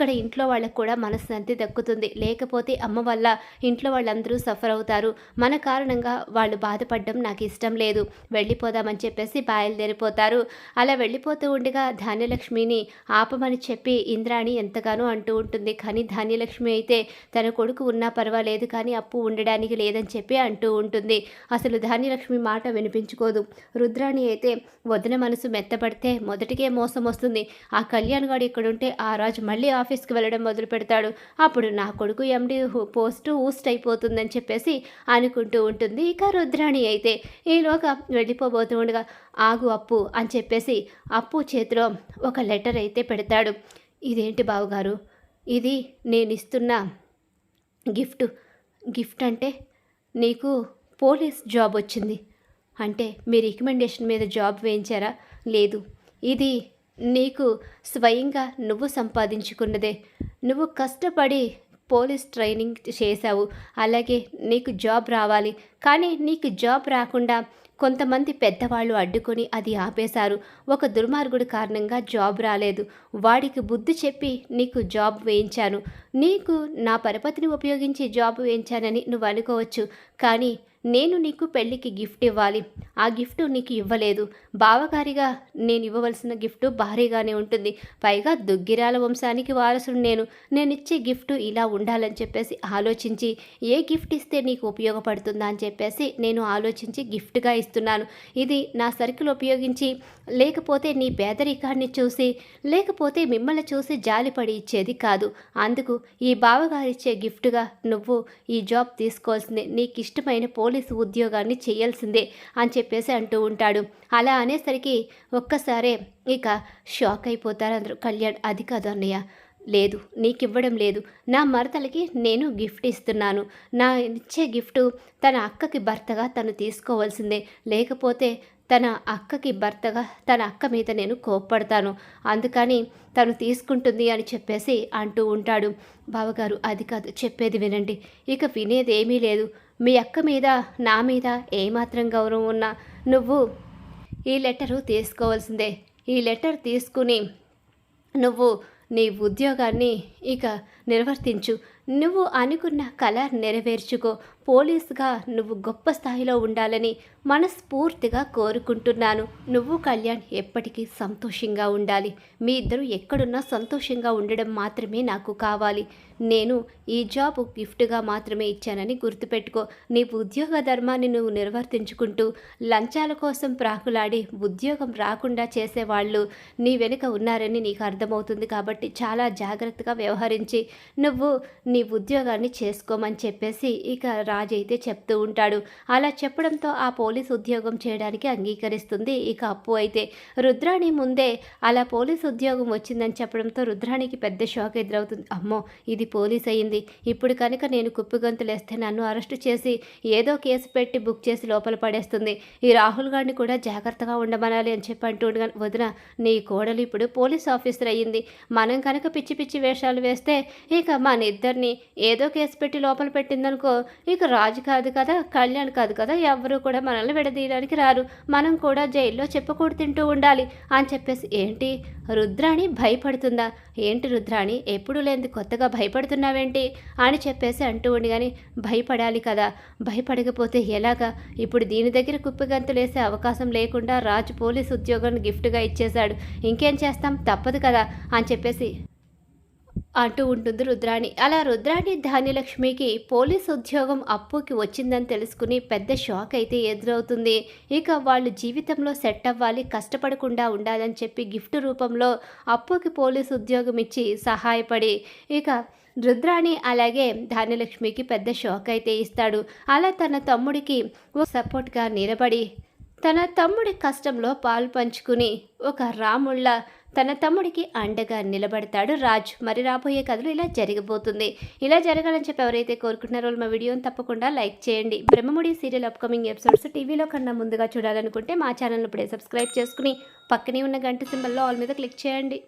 ఇక్కడ ఇంట్లో వాళ్ళకు కూడా మనశ్శాంతి దక్కుతుంది. లేకపోతే అమ్మ వల్ల ఇంట్లో వాళ్ళందరూ సఫర్ అవుతారు. మన కారణంగా వాళ్ళు బాధపడడం నాకు ఇష్టం లేదు. వెళ్ళిపోదామని చెప్పేసి బయలుదేరిపోతారు. అలా వెళ్ళిపోతూ ఉండగా ధాన్యలక్ష్మిని ఆపమని చెప్పి ఇంద్రాణి ఎంతగానో అంటూ ఉంటుంది. కానీ ధాన్యలక్ష్మి అయితే తన కొడుకు ఉన్నా పర్వాలేదు. కానీ అప్పు ఉండడానికి లేదని చెప్పి అంటూ ఉంటుంది. అసలు ధాన్యలక్ష్మి మాట వినిపించుకోదు. రుద్రాణి అయితే వదిన మనసు మెత్తపడితే మొదటికే మోసం వస్తుంది. ఆ కళ్యాణ్ గాడు ఇక్కడుంటే ఆ రాజు మళ్ళీ ఆఫీస్కి వెళ్ళడం మొదలు పెడతాడు. అప్పుడు నా కొడుకు ఎండి పోస్టు ఊస్ట్ అయిపోతుందని చెప్పేసి అనుకుంటూ ఉంటుంది. ఇక రుద్రాణి అయితే ఈలోగా వెళ్ళిపోబోతూ ఉండగా ఆగు అప్పు అని చెప్పేసి అప్పు చేతిలో ఒక లెటర్ అయితే పెడతాడు. ఇదేంటి బావగారు? ఇది నేను ఇస్తున్న గిఫ్ట్. గిఫ్ట్ అంటే నీకు పోలీస్ జాబ్ వచ్చింది. అంటే మీ రికమెండేషన్ మీద జాబ్ వేయించారా? లేదు. ఇది నీకు స్వయంగా నువ్వు సంపాదించుకున్నదే. నువ్వు కష్టపడి పోలీస్ ట్రైనింగ్ చేశావు. అలాగే నీకు జాబ్ రావాలి. కానీ నీకు జాబ్ రాకుండా కొంతమంది పెద్దవాళ్ళు అడ్డుకొని అది ఆపేశారు. ఒక దుర్మార్గుడి కారణంగా జాబ్ రాలేదు. వాడికి బుద్ధి చెప్పి నీకు జాబ్ వేయించాను. నీకు నా పరపతిని ఉపయోగించి జాబ్ వేయించానని నువ్వు అనుకోవచ్చు. కానీ నేను నీకు పెళ్ళికి గిఫ్ట్ ఇవ్వాలి. ఆ గిఫ్ట్ నీకు ఇవ్వలేదు. బావగారిగా నేను ఇవ్వవలసిన గిఫ్ట్ భారీగానే ఉంటుంది. పైగా దుగ్గిరాల వంశానికి వారసుడు నేను. నేను ఇచ్చే గిఫ్ట్ ఇలా ఉండాలని చెప్పేసి ఆలోచించి ఏ గిఫ్ట్ ఇస్తే నీకు ఉపయోగపడుతుందా అని చెప్పేసి నేను ఆలోచించి గిఫ్ట్గా ఇస్తున్నాను. ఇది నా సర్కిల్ ఉపయోగించి లేకపోతే నీ పేదరికాన్ని చూసి లేకపోతే మిమ్మల్ని చూసి జాలిపడి ఇచ్చేది కాదు. అందుకు ఈ బావగారిచ్చే గిఫ్ట్గా నువ్వు ఈ జాబ్ తీసుకోవాల్సిందే. నీకు ఇష్టమైన పోలీసు ఉద్యోగాన్ని చేయాల్సిందే అని చెప్పేసి అంటూ ఉంటాడు. అలా అనేసరికి ఒక్కసారే ఇక షాక్ అయిపోతారు అందరూ. కళ్యాణ్ అది కాదు అన్నయ్య లేదు నీకు ఇవ్వడం లేదు. నా మరతలకి నేను గిఫ్ట్ ఇస్తున్నాను. నా ఇచ్చే గిఫ్ట్ తన అక్కకి భర్తగా తను తీసుకోవాల్సిందే. లేకపోతే తన అక్కకి భర్తగా తన అక్క మీద నేను కోప్పడతాను. అందుకని తను తీసుకుంటుంది అని చెప్పేసి అంటూ ఉంటాడు. బావగారు అది కాదు చెప్పేది వినండి. ఇక వినేది ఏమీ లేదు. మీ అక్క మీద నా మీద ఏమాత్రం గౌరవం ఉన్నా నువ్వు ఈ లెటరు తీసుకోవాల్సిందే. ఈ లెటర్ తీసుకుని నువ్వు నీ ఉద్యోగాన్ని ఇక నిర్వర్తించు. నువ్వు అనుకున్న కళ నెరవేర్చుకో. పోలీసుగా నువ్వు గొప్ప స్థాయిలో ఉండాలని మనస్ఫూర్తిగా కోరుకుంటున్నాను. నువ్వు కళ్యాణ్ ఎప్పటికీ సంతోషంగా ఉండాలి. మీ ఇద్దరు ఎక్కడున్నా సంతోషంగా ఉండడం మాత్రమే నాకు కావాలి. నేను ఈ జాబ్ గిఫ్ట్గా మాత్రమే ఇచ్చానని గుర్తుపెట్టుకో. నీ ఉద్యోగ ధర్మాన్ని నువ్వు నిర్వర్తించుకుంటూ లంచాల కోసం ప్రాకులాడి ఉద్యోగం రాకుండా చేసేవాళ్ళు నీ వెనుక ఉన్నారని నీకు అర్థమవుతుంది కాబట్టి చాలా జాగ్రత్తగా వ్యవహరించి నువ్వు నీ ఉద్యోగాన్ని చేసుకోమని చెప్పేసి ఇక రాజు అయితే చెప్తూ ఉంటాడు. అలా చెప్పడంతో ఆ పోలీస్ ఉద్యోగం చేయడానికి అంగీకరిస్తుంది ఇక అప్పు అయితే. రుద్రాణి ముందే అలా పోలీస్ ఉద్యోగం వచ్చిందని చెప్పడంతో రుద్రాణికి పెద్ద షాక్ ఎదురవుతుంది. అమ్మో ఇది పోలీస్ అయింది. ఇప్పుడు కనుక నేను కుప్పిగంతులేస్తే నన్ను అరెస్టు చేసి ఏదో కేసు పెట్టి బుక్ చేసి లోపల పడేస్తుంది. ఈ రాహుల్ గారిని కూడా జాగ్రత్తగా ఉండమనాలి అని చెప్పి అంటూ వదిన నీ కోడలు ఇప్పుడు పోలీస్ ఆఫీసర్ అయ్యింది. మనం కనుక పిచ్చి పిచ్చి వేషాలు వేస్తే ఇక మన ఇద్దరిని ఏదో కేసు పెట్టి లోపల పెట్టిందనుకో ఇక రాజు కాదు కదా కళ్యాణ్ కాదు కదా ఎవరు కూడా మనల్ని విడదీయడానికి రారు. మనం కూడా జైల్లో చెప్పకూడదు తింటూ ఉండాలి అని చెప్పేసి ఏంటి? రుద్రాణి భయపడుతుందా? ఏంటి రుద్రాణి ఎప్పుడు లేని కొత్తగా భయపడుతున్నావేంటి? అని చెప్పేసి అంటూ ఉండి కానీ భయపడాలి కదా. భయపడకపోతే ఎలాగా? ఇప్పుడు దీని దగ్గర కుప్పిగంతులేసే అవకాశం లేకుండా రాజు పోలీస్ ఉద్యోగాన్ని గిఫ్ట్గా ఇచ్చేశాడు. ఇంకేం చేస్తాం? తప్పదు కదా అని చెప్పేసి అంటూ ఉంటుంది రుద్రాణి. అలా రుద్రాణి ధాన్యలక్ష్మికి పోలీస్ ఉద్యోగం అప్పుకి వచ్చిందని తెలుసుకుని పెద్ద షాక్ అయితే ఎదురవుతుంది. ఇక వాళ్ళు జీవితంలో సెట్ అవ్వాలి కష్టపడకుండా ఉండాలని చెప్పి గిఫ్ట్ రూపంలో అప్పుకి పోలీస్ ఉద్యోగం ఇచ్చి సహాయపడి ఇక రుద్రాణి అలాగే ధాన్యలక్ష్మికి పెద్ద షాక్ అయితే ఇస్తాడు. అలా తన తమ్ముడికి సపోర్ట్గా నిలబడి తన తమ్ముడి కష్టంలో పాలు పంచుకుని ఒక రాముళ్ళ తన తమ్ముడికి అండగా నిలబడతాడు రాజ్. మరి రాబోయే కథలు ఇలా జరగబోతుంది. ఇలా జరగాలని చెప్పి ఎవరైతే కోరుకుంటున్నారో మా వీడియోని తప్పకుండా లైక్ చేయండి. బ్రహ్మముడి సీరియల్ అప్కమింగ్ ఎపిసోడ్స్ టీవీలో కన్నా ముందుగా చూడాలనుకుంటే మా ఛానల్ ఇప్పుడే సబ్స్క్రైబ్ చేసుకుని పక్కనే ఉన్న గంట సింబల్లో ఆల్ మీద క్లిక్ చేయండి.